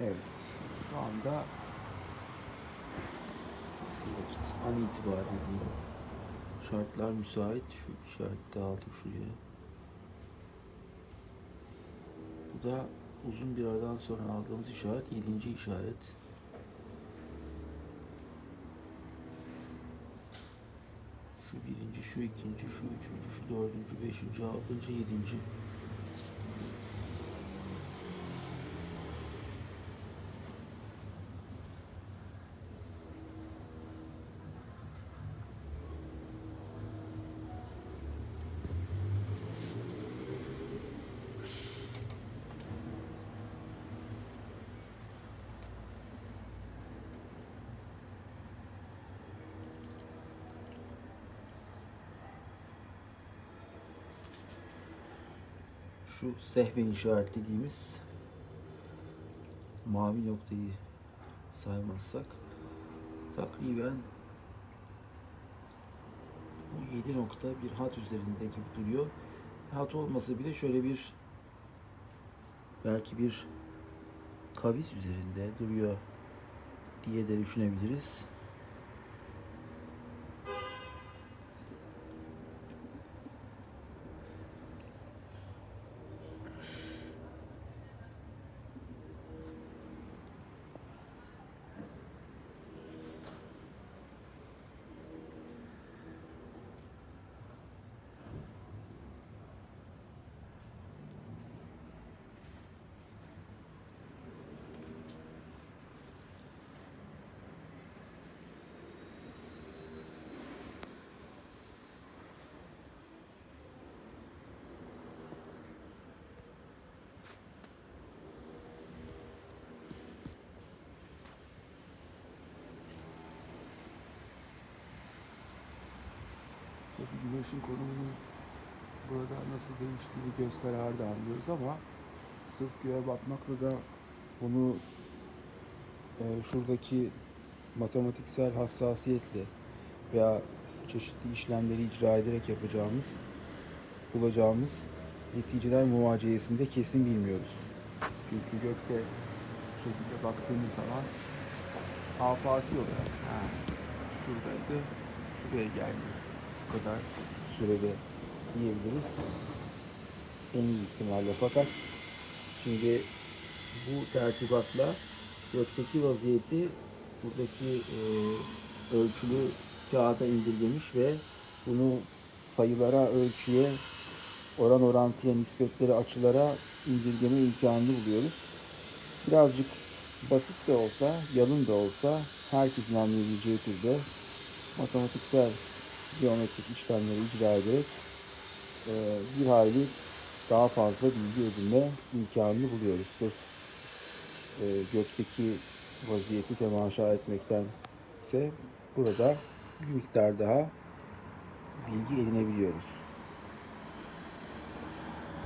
Evet. Şu anda an itibariyle. Şartlar müsait. Şu işareti de aldık şuraya. Bu da uzun bir aradan sonra aldığımız işaret. Yedinci işaret. Şu birinci, şu ikinci, şu üçüncü, şu dördüncü, beşinci, altıncı, yedinci. Şu sehven işaretlediğimiz mavi noktayı saymazsak takriben bu 7 nokta bir hat üzerinde gibi duruyor. Hat olmasa bile şöyle bir belki bir kavis üzerinde duruyor diye de düşünebiliriz. Güneşin konumunu burada nasıl değiştiğini göz kararı da anlıyoruz ama sırf göğe bakmakla da bunu e, şuradaki matematiksel hassasiyetle veya çeşitli işlemleri icra ederek yapacağımız, bulacağımız neticeler muvaciyesinde kesin bilmiyoruz. Çünkü gökte bu şekilde baktığımız zaman afaki olarak ha, şuradaydı, şuraya geldi. Şu kadar sürede diyebiliriz. En iyi ihtimalle fakat şimdi bu tertibatla gökteki vaziyeti buradaki e, ölçülü kağıda indirgemiş ve bunu sayılara, ölçüye, oran orantıya, nispetlere, açılara indirgeme imkanını buluyoruz. Birazcık basit de olsa, yalın da olsa herkesin anlayabileceği türde matematiksel geometrik işlemleri icra ederek e, bir hayli daha fazla bilgi edinme imkanını buluyoruz. Sırf e, gökteki vaziyeti temaşa etmekten ise burada bir miktar daha bilgi edinebiliyoruz.